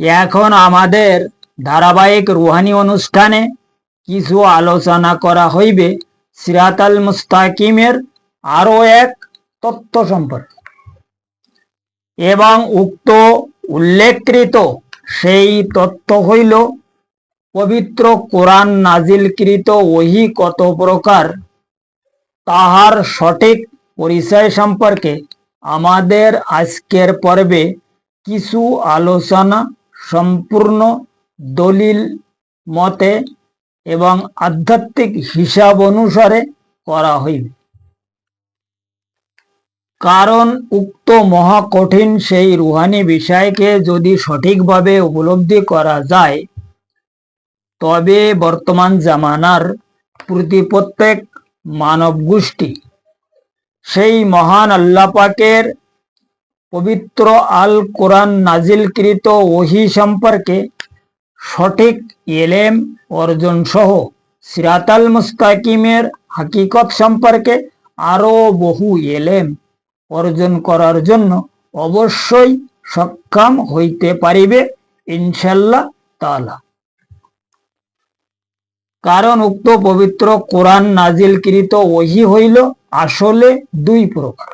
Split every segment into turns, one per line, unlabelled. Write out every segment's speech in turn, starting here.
এখন আমাদের ধারাবাহিক রুহানি অনুষ্ঠানে কিছু আলোচনা করা হইবে। সিরাতাল মুস্তাকিমের আরও এক তত্ত্ব সম্পর্কে। এবং উক্ত উল্লেখকৃত সেই তত্ত্ব হইল, পবিত্র কোরআন নাজিলকৃত ওহি কত প্রকার, তাহার সঠিক পরিচয় সম্পর্কে। আমাদের আজকের পর্বে কিছু আলোচনা সম্পূর্ণ দলিল মতে এবং আধ্যাত্মিক হিসাব অনুসারে করা হইবে। কারণ উক্ত মহা কঠিন সেই রুহানি বিষয়কে যদি সঠিকভাবে উপলব্ধি করা যায়, তবে বর্তমান জামানার প্রতি প্রত্যেক মানব গোষ্ঠী সেই মহান আল্লাপাকের পবিত্র আল কোরআন নাজিলকৃত ওহি সম্পর্কে সঠিক এলেম অর্জন সহ সিরাতাল মুস্তাকিমের হাকিকত সম্পর্কে আরও বহু এলেম অর্জন করার জন্য অবশ্যই সক্ষম হইতে পারিবে ইনশাল্লাহ তালা কারণ উক্ত পবিত্র কোরআন নাজিলকৃত ওহি হইল আসলে দুই প্রকার।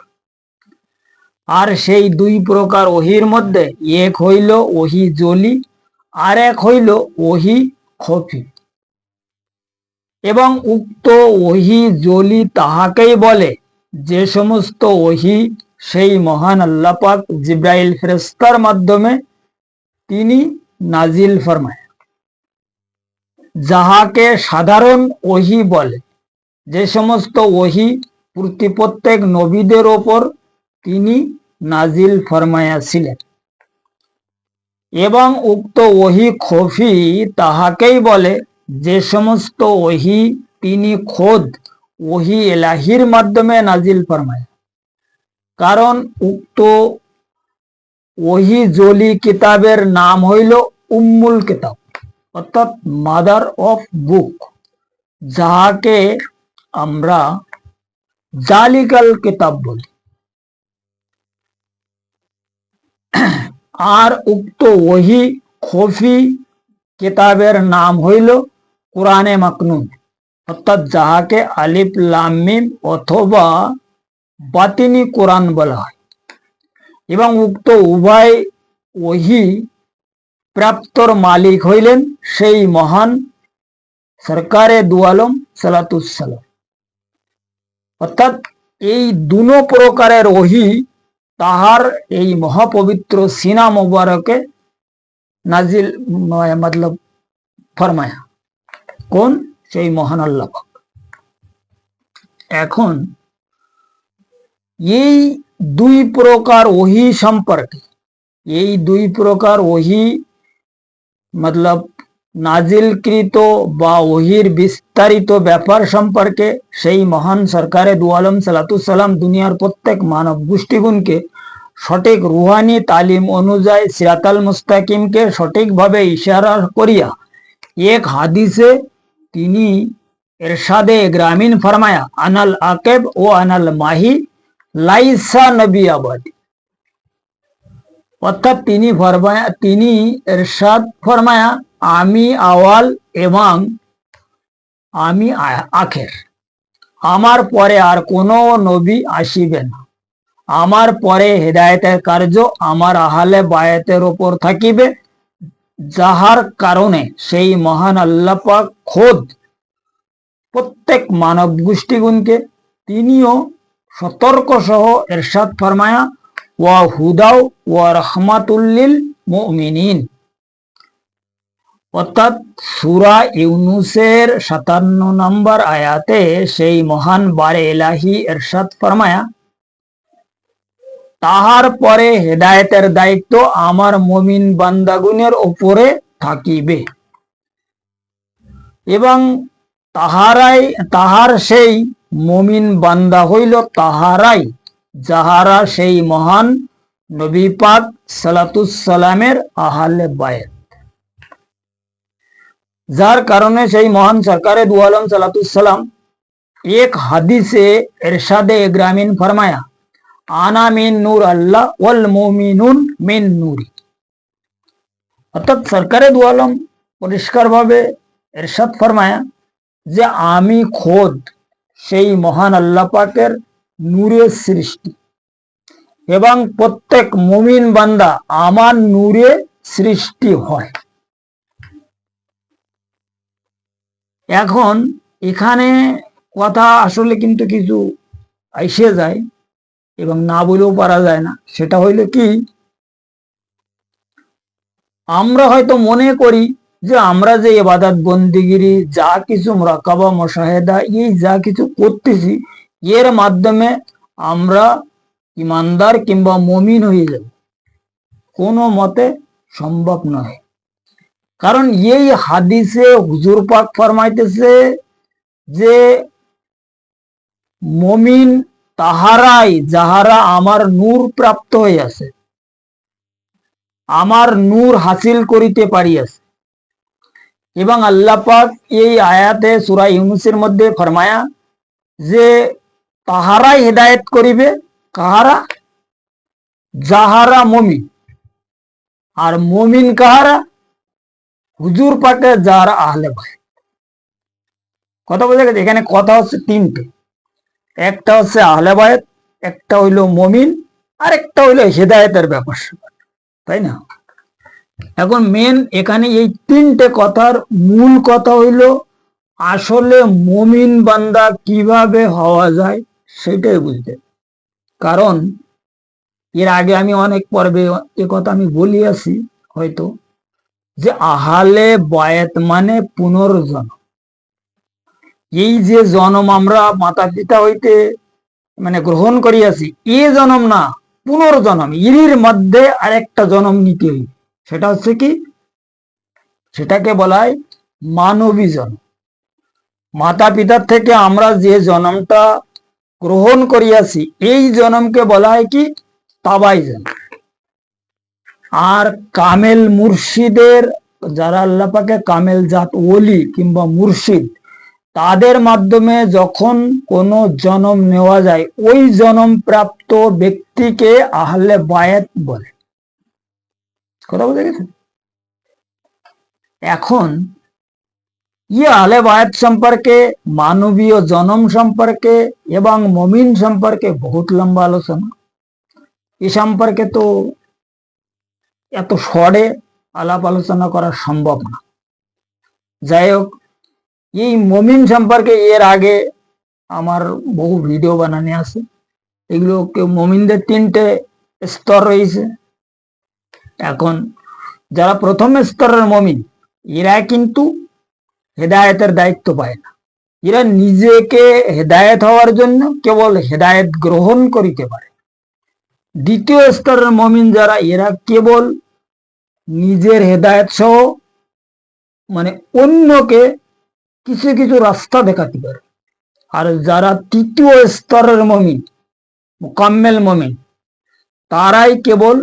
আর সেই দুই প্রকার ওহির মধ্যে এক হইল ওহি জলি, আর এক হইল ওহি খফি। এবং উক্ত ওহি জলি তাহাকেই বলে, যে সমস্ত ওহি সেই মহান আল্লাপাক জিব্রাইল ফেরেস্তার মাধ্যমে তিনি নাজিল ফরমায়। যাহাকে সাধারণ ওহি বলে, যে সমস্ত ওহি প্রতি প্রত্যেক নবীদের ওপর তিনি নাজিল ফরমাইয়াছিলেন এবং উক্ত ওহি খফি তাহাকেই বলে, যে সমস্ত ওহি তিনি খোদ ওহি এলাহির মাধ্যমে নাজিল ফরমায়। কারণ উক্ত ওহি জলি কিতাবের নাম হইল উম্মুল কিতাব, অর্থাৎ মাদার অফ বুক, যাহাকে আমরা জালিকাল কিতাব বলি। আর উক্ত ওহি খফি কিতাবের নাম হইল কোরআনে মাকনুন। অর্থাৎ যাহাকে আলিফ লামিম অথবা বাতিনি কোরআন বলা হয়। এবং উক্ত উভয় ওহি প্রাপ্তর মালিক হইলেন সেই মহান সরকারে দুয়ালম সালাতুসালাম অর্থাৎ এই দুনো প্রকারের ওহি তাহার এই মহাপবিত্র সিনা মুবারকে নাজিল মতলব ফরমায়া কোন সেই মহান আল্লাহ পাক। এখন এই দুই প্রকার ওহি সম্পর্কে, এই দুই প্রকার ওহি, মতলব নাজিলকৃত বা ওহির বিস্তারিত ব্যাপার সম্পর্কে সেই মহান সরকারে দুয়ালম সালাতুসাল্লাম দুনিয়ার প্রত্যেক মানব গোষ্ঠীগুণকে সঠিক রুহানি তালিম অনুযায়ী সিরাতাল মুস্তাকিমকে সঠিকভাবে ইশারা করিয়া এক হাদিসে তিনি এরশাদে গ্রামীণ ফরমায়া, আনাল আকেব ও আনাল মাহি লাইসা নবী আবাদি। অর্থাৎ তিনি ফরমায়া, তিনি এরশাদ ফরমায়া আমি আওয়াল এবং আমি আখের। আমার পরে আর কোনো নবী আসিবে না। আমার পরে হেদায়েতের কার্য আমার আহালে বায়াতের ওপর থাকিবে। যাহার কারণে সেই মহান আল্লাহ পাক খোদ প্রত্যেক মানব গোষ্ঠীগুণকে তিনিও সতর্ক সহ এরশাদ ফরমায়া, ওয়া হুদাও ওয়া রহমাতুল্লিল মুমিনিন। অর্থাৎ সুরা ইউনুসের সাতান্ন নম্বর আয়াতে সেই মহান বারে এলাহি এরশাদ ফরমায়া, তাহার পরে হেদায়েতের দায়িত্ব আমার মমিন বান্দাগুনের ওপরে থাকিবে। এবং তাহারাই, তাহার সেই মমিন বান্দা হইল তাহারাই, যাহারা সেই মহান নবী পাক সালাতুসালামের আহালে বায়েত যার কারণে সেই মহান সরকারে দুয়ালম সালাতুসালাম এক হাদিসে এরশাদে গ্রামীণ ফরমায়া, আনা মিন নূর আল্লাহ ওয়াল মুমিনুন মিন নূরি। অর্থাৎ সরকারে দু আলম পরিষ্কারভাবে এরশাদ ফরমায়া যে আমি খোদ সেই মহান আল্লাহ পাকের নূরের সৃষ্টি এবং প্রত্যেক মুমিন বান্দা আমার নূরে সৃষ্টি হয়। এখন এখানে কথা আসলে কিন্তু কিছু আইসে যায় এবং না বলেও পারা যায় না। সেটা হইলে কি, আমরা হয়তো মনে করি যে আমরা যে এবাদাত বন্দিগিরি যা কিছু মোরাকাবা, মোশাহেদা, এই যা কিছু করতেছি, এর মাধ্যমে আমরা ইমানদার কিংবা মমিন হয়ে যাব। কোনো মতে সম্ভব নয়। কারণ এই হাদিসে হুজুর পাক ফরমাইতেছে যে মমিন তাহারাই যাহারা আমার নূর প্রাপ্ত হইয়াছে, আমার নূর হাসিল করিতে পারিয়াছে। এবং আল্লাহ পাক এই আয়াতে সুরা ইউনুসের মধ্যে ফরমায়া যে তাহারাই হেদায়েত করিবে, কাহারা? যাহারা মমিন। আর মমিন কাহারা? হুজুর পাকে যারা আহলে ভাই কথা বোঝা গেছে এখানে কথা হচ্ছে তিনটে। একটা হচ্ছে আহলে বায়াত, একটা হইল মমিন আর একটা হইল হেদায়েতের ব্যাপার। তাই না? এখন মেন এখানে এই তিনটে কথার মূল কথা হইল, আসলে মমিন বান্দা কীভাবে হওয়া যায় সেটাই বুঝতে। কারণ, এর আগে আমি অনেক পর্বে এ কথা আমি বলি বলিয়াছি, হয়তো। যে আহালে বায়াত মানে পুনর্জন্ম। এই যে জন্ম আমরা মাতা পিতা হইতে মানে গ্রহণ করিয়াছি, এ জন্ম না, পুনর্জন্ম। ইরির মধ্যে আরেকটা জন্ম নিতে হইবে সেটা হচ্ছে কি? সেটাকে বলা হয় মানবী জন্ম। মাতা পিতার থেকে আমরা যে জন্মটা গ্রহণ করিয়াছি, এই জন্মকে বলা হয় কি? তাবাই জন্ম। আর কামেল মুর্শিদের, যারা আল্লাহ পাকে কামেল জাত ওলি কিংবা মুর্শিদ, তাদের মাধ্যমে যখন কোনো জনম নেওয়া যায়, ওই জনম প্রাপ্ত ব্যক্তিকে আহলে বায়াত বলে। কথা বুঝে গেছে? এখন ইয়ে আহলে বায়াত সম্পর্কে, মানবীয় জনম সম্পর্কে এবং মমিন সম্পর্কে বহুত লম্বা আলোচনা। এ সম্পর্কে তো এত সরে আলাপ আলোচনা করা সম্ভব না। যাই হোক, এই মমিন সম্পর্কে এর আগে আমার বহু ভিডিও বানানো আছে। এগুলো মমিনদের তিনটে স্তর রয়েছে। এখন যারা প্রথম স্তরের মমিন, এরা কিন্তু হেদায়েতের দায়িত্ব পায় না। এরা নিজেকে হেদায়েত হওয়ার জন্য কেবল হেদায়েত গ্রহণ করিতে পারে। দ্বিতীয় স্তরের মমিন যারা, এরা কেবল নিজের হেদায়েত সহ মানে অন্যকে কিছু কিছু রাস্তা দেখাতে পারে। আর যারা তৃতীয় স্তরের মমিন, মোকাম্মেল মমিন, তারাই কেবল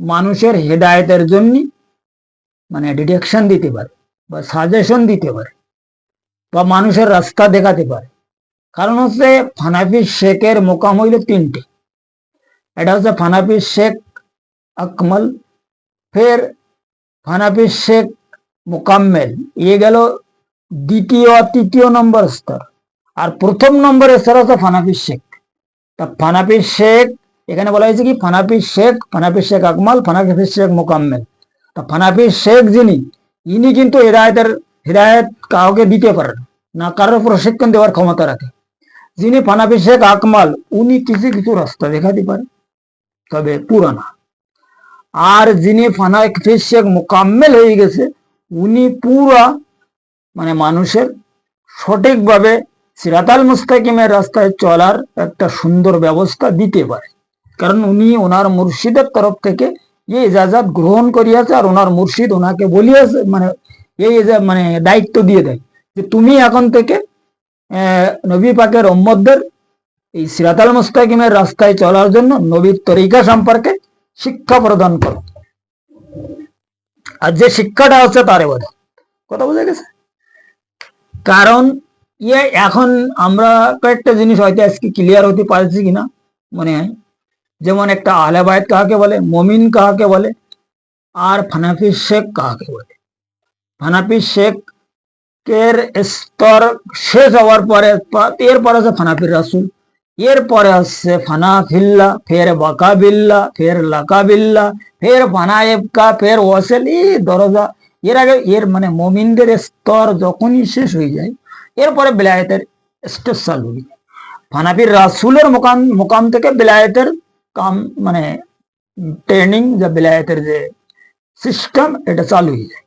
মানুষের হেদায়েতের জন্য মানে ডিরেকশন দিতে পারে বা সাজেশন দিতে পারে বা মানুষের রাস্তা দেখাতে পারে। কারণ হচ্ছে ফানাফি শেখের মোকাম হইল তিনটে। এটা হচ্ছে ফানাফি শেখ আকমল ফের ফানাফি শেখ মোকাম্মেল। এ গেল দ্বিতীয় আর তৃতীয় নম্বর স্তর। আর প্রথম নম্বরের স্তর হচ্ছে ফানাফি শেখ তা ফানাফি শেখ এখানে বলা হয়েছে কি? ফানাফি শেখ ফানাফি শেখ আকমাল ফানাফি শেখ মোকাম্মেল। তা ফানাফি শেখ যিনি, ইনি কিন্তু হৃদায়তের, হৃদায়ত কাউকে দিতে পারেন না কারোর প্রশিক্ষণ দেওয়ার ক্ষমতা রাখে। যিনি ফানাফি শেখ আকমাল, উনি কিছু কিছু রাস্তা দেখাতে পারে তবে পুরানা। আর যিনি ফানাফি শেখ মোকাম্মেল হয়ে গেছে, উনি পুরা মানে মানুষের সঠিকভাবে সিরাতাল মুস্তাকিমের রাস্তায় চলার একটা সুন্দর ব্যবস্থা দিতে পারে। কারণ উনি ওনার মুর্শিদের তরফ থেকে এই ইজাজাত গ্রহণ করিয়াছে আর ওনার মুর্শিদ ওনাকে বলিয়াছে মানে এই মানে দায়িত্ব দিয়ে দেয় যে তুমি এখন থেকে নবী পাকের ওম্মদদের এই সিরাতাল মুস্তাকিমের রাস্তায় চলার জন্য নবীর তরিকা সম্পর্কে শিক্ষা প্রদান করো। আর যে শিক্ষাটা হচ্ছে তারে বোধ কথা বোঝা গেছে? কারণ ইয়ে এখন আমরা কয়েকটা জিনিস হয়তো আজকে ক্লিয়ার হতে পারছি কিনা। মনে হয় যেমন একটা আহলেবায়ত কাহাকে বলে, মমিন কাহাকে বলে, আর ফানাফি শেখ কাকে বলে। ফানাফি শেখের স্তর শেষ হওয়ার পরে এরপরে আছে ফানাফির রাসুল। এরপরে আসছে ফানাফিল্লা, ফের বাকাবিল্লা ফের লাকাবিল্লা, ফের ফানায়েবকা, ফের ওয়াসেল। এই দরজা, এর আগে এর মানে মমিনদের স্তর যখনই শেষ হয়ে যায়, এরপরে বেলায়েতের স্টেপ চালু হয়ে যায়। ফানাফির রাসুলের মোকাম মোকাম থেকে বেলায়েতের কাম মানে ট্রেনিং, যা বেলায়েতের যে সিস্টেম, এটা চালু হয়ে যায়।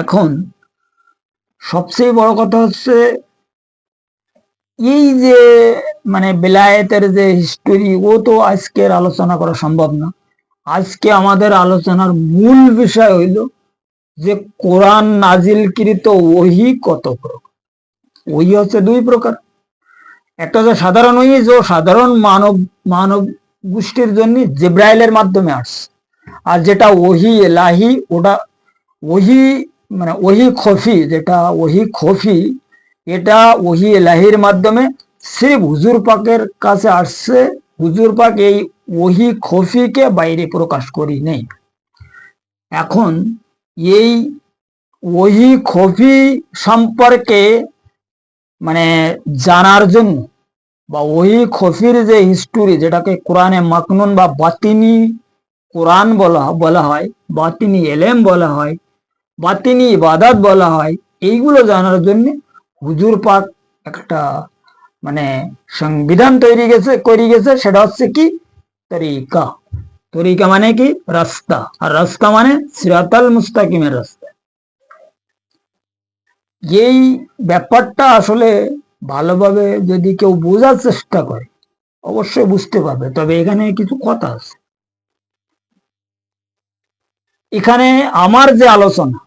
এখন সবচেয়ে বড় কথা হচ্ছে এই যে মানে বেলায়েতের যে হিস্টোরি ও তো আজকের আলোচনা করা সম্ভব না। আজকে আমাদের আলোচনার মূল বিষয় হইল যে কোরআন নাজিলকৃত ওহি কত প্রকার? ওই হচ্ছে দুই প্রকার। একটা হচ্ছে সাধারণ ওই যে সাধারণ মানব মানব গোষ্ঠীর জন্য জিব্রাইলের মাধ্যমে আসছে। আর যেটা ওহি এলাহি, ওটা ওহি মানে ওহি খফি, যেটা ওহি খফি এটা ওহি এলাহির মাধ্যমে সির্ফ হুজুর পাকের কাছে আসছে। হুজুর পাক এই ওহি খফিকে বাইরে প্রকাশ করি নেই। এখন এই ওহি খফি সম্পর্কে মানে জানার জন্য বা ওহি খফির যে হিস্টোরি যেটাকে কোরআনে মাকনুন বা বাতিনি কোরআন বলা বলা হয়, বাতিনি এলেম বলা হয়, বাতিনি ইবাদত বলা হয়, এইগুলো জানার জন্য হুজুর পাক একটা মানে সংবিধান তৈরি গেছে, করে গেছে, সেটা হচ্ছে কি? তরিকা। তরিকা মানে কি? রাস্তা। আর রাস্তা মানে সিরাতাল মুস্তাকিমের রাস্তা। এই ব্যাপারটা আসলে ভালোভাবে যদি কেউ বোঝার চেষ্টা করে, অবশ্যই বুঝতে পারবে। তবে এখানে কিছু কথা আছে। এখানে আমার যে আলোচনা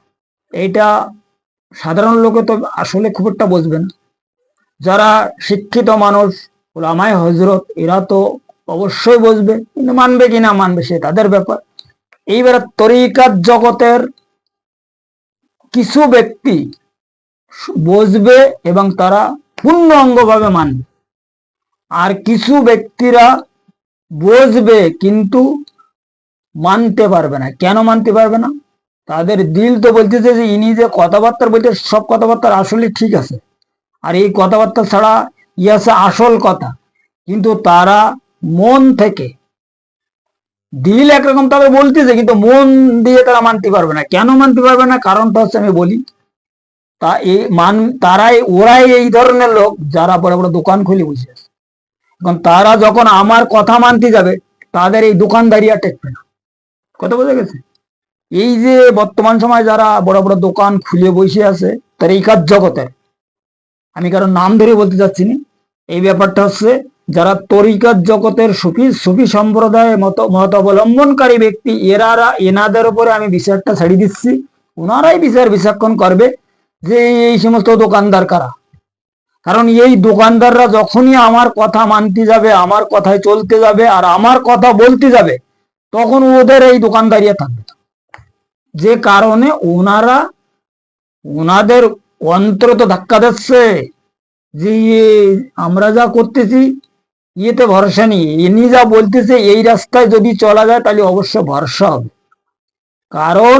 এটা সাধারণ লোকে তো আসলে খুব একটা বুঝবে না যারা শিক্ষিত মানুষ, ওলামায় হজরত এরা তো অবশ্যই বুঝবে কিন্তু মানবে কিনা মানবে সে তাদের ব্যাপার। এইবারে তরিকাত জগতের কিছু ব্যক্তি বুঝবে এবং তারা পূর্ণ অঙ্গভাবে মানবে। আর কিছু ব্যক্তিরা বুঝবে কিন্তু মানতে পারবে না। কেন মানতে পারবে না? তাদের দিল তো বলতেছে যে ইনি যে কথাবার্তা বলতে সব কথাবার্তা আসলে ঠিক আছে। আর এই কথাবার্তা ছাড়া ইয়াছে আসল কথা। কিন্তু তারা মন থেকে দিল একরকম তবে বলতেছে, কিন্তু মন দিয়ে তারা মানতে পারবে না। কেন মানতে পারবে না? কারণটা হচ্ছে আমি বলি, তা এই মান তারাই, ওরাই এই ধরনের লোক যারা বড় বড় দোকান খুলে বসে আছে। এখন তারা যখন আমার কথা মানতে যাবে, তাদের এই দোকানদারি আর টেকবে না। কথা বোঝা গেছে? এই যে বর্তমান সময় যারা বড় বড় দোকান খুলে বসে আছে, তার এই কাজ জগতের। আমি কারণ নাম ধরে বলতে চাচ্ছি না। এই ব্যাপারটা হচ্ছে, যারা তরিকাত জগতের সুফি সুফি সম্প্রদায় মত মত অবলম্বনকারী ব্যক্তি এরারা এনাদের উপরে আমি বিচারটা ছাড়িয়ে দিচ্ছি। ওনারাই বিচার বিচক্ষণ করবে যে এই সমস্ত দোকানদার কারা। কারণ এই দোকানদাররা যখনই আমার কথা মানতে যাবে, আমার কথায় চলতে যাবে, আর আমার কথা বলতে যাবে, তখন ওদের এই দোকানদারিয়া থাকবে। যে কারণে ওনারা ওনাদের অন্তর তো ধাক্কা দিচ্ছে যে ইয়ে আমরা যা করতেছি, ইয়েতে ভরসা নেই। ইনি যা বলতেছে, এই রাস্তায় যদি চলা যায়, তাহলে অবশ্য ভরসা হবে। কারণ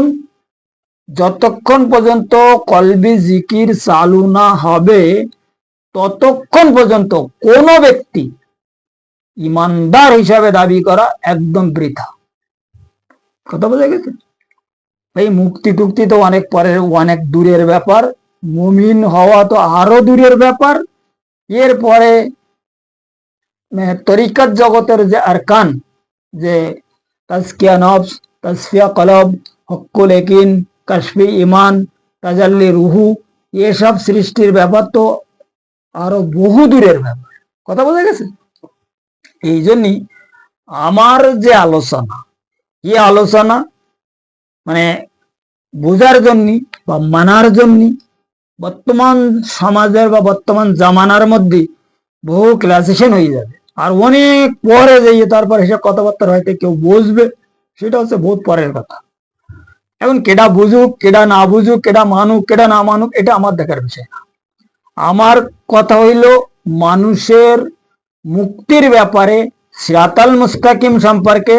যতক্ষণ পর্যন্ত কলবি জিকির চালু না হবে, ততক্ষণ পর্যন্ত কোনো ব্যক্তি ইমানদার হিসাবে দাবি করা একদম বৃথা। কথা বোঝা গেছে? এই মুক্তি টুক্তি তো অনেক পরের, অনেক দূরের ব্যাপার। মুমিন হওয়া তো আরও দূরের ব্যাপার। এরপরে তরিকাত জগতের যে আরকান, যে তাজকিয়া নফস তাসফিয়া কলব হকুল একিন কাশফি ইমান তাজাল্লি রুহু, এসব সৃষ্টির ব্যাপার তো আরও বহু দূরের ব্যাপার। কথা বোঝা গেছে? এই জন্যই আমার যে আলোচনা, এই আলোচনা মানে বোঝার জন্য বা মানার জন্য বর্তমান সমাজের বা বর্তমান জামানার মধ্যে বহু ক্লাসেশন হয়ে যাবে। আর অনেক পরে যাইয়ে তারপর এসব কথাবার্তা হয়তো কেউ বুঝবে, সেটা হচ্ছে বহুত পরের কথা। এখন কেডা বুঝুক, কেডা না বুঝুক, কেডা মানুক, কেডা না মানুক, এটা আমার দেখার বিষয় না। আমার কথা হইল, মানুষের মুক্তির ব্যাপারে সিরাতাল মুস্তাকিম সম্পর্কে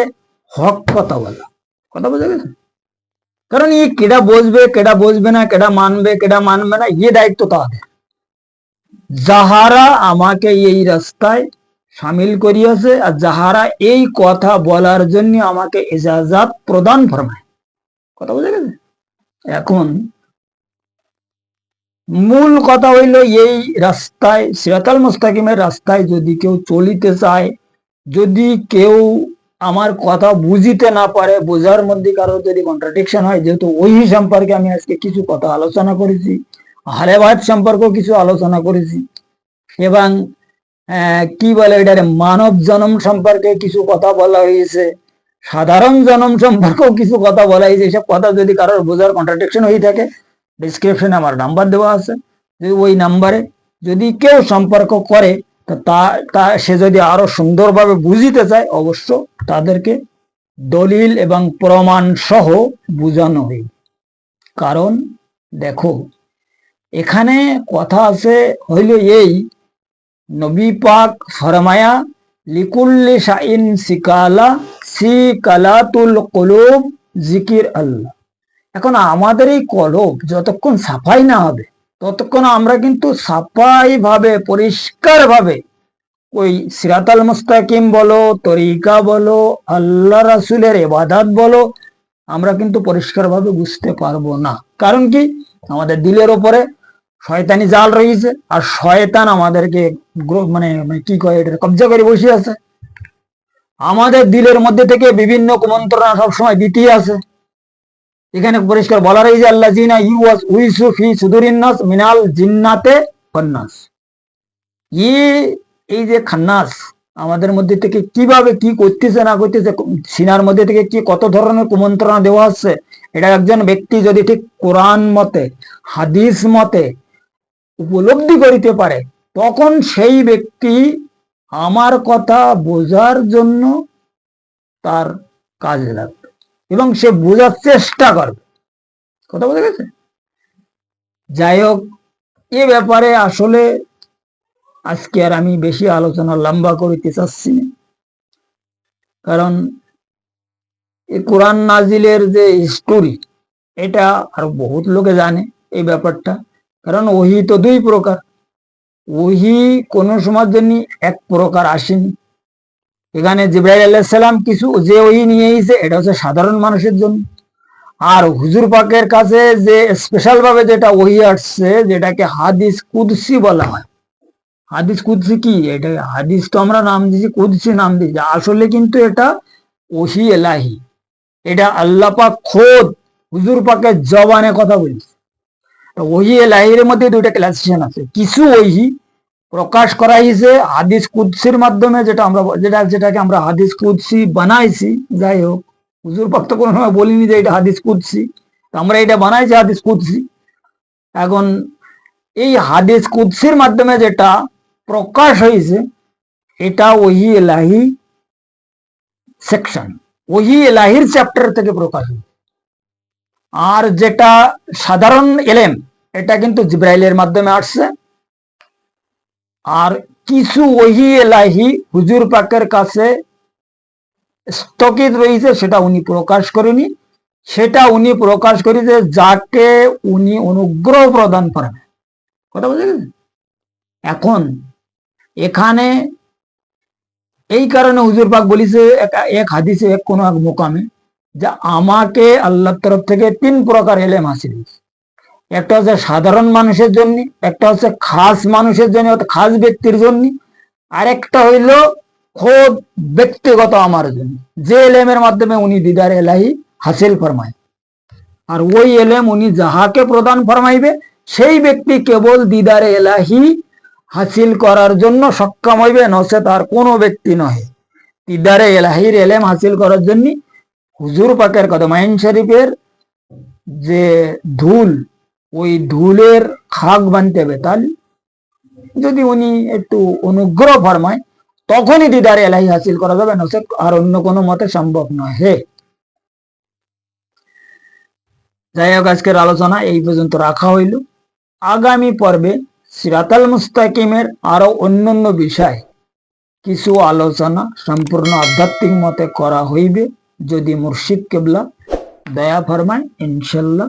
হক কথা বলা। কথা বোঝা গেছে? কারণ ই কেডা বসবে কেডা বসবে না, কেডা মানবে কেডা মানবে না ইয়ে দায়িত্ব তাদের। যাহারা আমাকে এই রাস্তায় সামিল করিয়াছে আর যাহারা এই কথা বলার জন্য আমাকে ইজাজাত প্রদান ফরমায়। কথা বোঝা গেছে? এখন মূল কথা হইল এই রাস্তায়, সিরাতাল মুস্তাকিমের রাস্তায় যদি কেউ চলিতে চায়, যদি কেউ আমার কথা বুঝিতে না পারে, বোঝার মধ্যে কারও যদি কন্ট্রাডিকশন হয়, যেহেতু ওই সম্পর্কে আমি আজকে কিছু কথা আলোচনা করেছি হারেবাদ সম্পর্কেও কিছু আলোচনা করেছি, এবং কি বলে এটারে মানব জনম সম্পর্কে কিছু কথা বলা হয়েছে, সাধারণ জনম সম্পর্কেও কিছু কথা বলা হয়েছে, এসব কথা যদি কারোর বোঝার কন্ট্রাডিকশন হয়ে থাকে ডিসক্রিপশনে আমার নাম্বার দেওয়া আছে, যদি ওই নাম্বারে যদি কেউ সম্পর্ক করে তো সে যদি আরও সুন্দরভাবে বুঝিতে চায়, অবশ্য তাদেরকে দলিল এবং প্রমাণ সহ বুঝানো হই। কারণ দেখো, এখানে কথা আছে হইল এই, নবী পাক ফরমায়া, লিকুল্লি শাইন সিকালা সি কালাতুল কলুব জিকির আল্লাহ। এখন আমাদের এই কলব যতক্ষণ সাফাই না হবে ততক্ষণ আমরা কিন্তু সাফাই ভাবে পরিষ্কার ভাবে ওই সিরাতাল মুস্তাকিম বলো, তরিকা বলো আল্লাহ রাসুলের এবাদাত বলো, আমরা কিন্তু পরিষ্কার ভাবে বুঝতে পারব না। কারণ কি? আমাদের দিলের ওপরে শয়তানি জাল রয়েছে আর শয়তান আমাদেরকে মানে মানে কি কয় এটা কবজা করে বসে আছে। আমাদের দিলের মধ্যে থেকে বিভিন্ন কুমন্ত্রণা সবসময় দিতেই আছে এখানে পরিষ্কার বলা রয়েছে আল্লাহ জিনা ইউয়াস উইসু ফি সুদুরিন্নাস মিনাল জিন্নাতে খন্নাস ই, এই যে খান্নাস, আমাদের মধ্যে থেকে কীভাবে কি করতেছে না করতেছে, সিনার মধ্যে থেকে কি কত ধরনের কুমন্ত্রণা দেওয়া হচ্ছে, এটা একজন ব্যক্তি যদি ঠিক কোরআন মতে, হাদিস মতে উপলব্ধি করিতে পারে, তখন সেই ব্যক্তি আমার কথা বোঝার জন্য তার কাজে লাগবে। এবং সে বোঝার চেষ্টা করবে। কথা বোঝা গেছে? যাই হোক, এ ব্যাপারে আসলে আজকে আর আমি বেশি আলোচনা লম্বা করিতে চাচ্ছি না। কারণ এই কোরআন নাজিলের যে স্টোরি এটা আর বহুত লোকে জানে এই ব্যাপারটা। কারণ ওহি তো দুই প্রকার। ওহি কোনো সময়ের জন্য এক প্রকার আসেনি। এখানে জিব্রাইল আলাইসাল্লাম কিছু যে ওহি নিয়ে এসেছে, এটা হচ্ছে সাধারণ মানুষের জন্য। আর হুজুর পাকের কাছে যে স্পেশাল ভাবে যেটা ওহি আসছে, যেটাকে হাদিস কুদসি বলা হয়। হাদিস কুদসি কি? এটা হাদিস তো আমরা নাম দিয়েছি কুদসি নাম দিয়েছি আসলে কিন্তু এটা ওহি এলাহি। এটা আল্লাহ পাক খোদ হুজুর পাকের জবানে কথা বলছে। ওহি এলাহির মধ্যে দুইটা ক্লাসিফিকেশন আছে। কিছু ওহি প্রকাশ করা হয়েছে হাদিস কুদ্সির মাধ্যমে যেটা আমরা যেটা যেটাকে আমরা হাদিস কুদসি বানাইছি, যাই হোক, হুজুর পাক তো কোনো সময় বলিনি যে এটা হাদিস কুদসি। আমরা এটা বানাইছি হাদিস কুদসি। এখন এই হাদিস কুদ্সির মাধ্যমে যেটা প্রকাশ হয়েছে এটা ওহি এলাহি সেকশন ওহি এলাহির চ্যাপ্টার থেকে প্রকাশ হয়েছে আর যেটা সাধারণ এলেম, এটা কিন্তু জিব্রাইলের মাধ্যমে আসছে। আর কিছু ওহি এলাহি হুজুর পাকের কাছে স্থগিত রয়েছে, সেটা উনি প্রকাশ করেনি। সেটা উনি প্রকাশ করেছে যাকে উনি অনুগ্রহ প্রদান করেন। কথা বুঝে এখন এখানে এই কারণে হুজুর পাক বলিছে এক- হাদিসে, এক কোনো এক মোকামে যে আমাকে আল্লাহর তরফ থেকে তিন প্রকার এলেম হাসিল হয়েছে। একটা হচ্ছে সাধারণ মানুষের জন্য, একটা হচ্ছে খাস মানুষের জন্য খাস ব্যক্তির জন্য আর একটা হইল খোদ ব্যক্তিগত আমার জন্য। যে এলেমের মাধ্যমে উনি দিদার এলাহি হাসিল ফরমায়। আর ওই এলেম উনি যাহাকে প্রদান ফরমাইবে, সেই ব্যক্তি কেবল দিদার এলাহি হাসিল করার জন্য সক্ষম হইবে নসে তার কোনো ব্যক্তি নহে। দিদারে এলাহির এলেম হাসিল করার জন্য হুজুর পাকের কদমাইন শরীফের যে ধুল ওই ধুলের খাক বানতে হবে তাহলে। যদি উনি একটু অনুগ্রহ ফরমায়, তখনই দিদারে এলাহি হাসিল করা যাবে নসে আর অন্য কোনো মতে সম্ভব নয় হে যাই হোক, আজকের আলোচনা এই পর্যন্ত রাখা হইল। আগামী পর্বে সিরাতাল মুস্তাকিমের আরও অন্যান্য বিষয়, কিছু আলোচনা সম্পূর্ণ আধ্যাত্মিক মতে করা হইবে। যদি মুর্শিদ কেবলা দয়া ফরমান ইনশাল্লাহ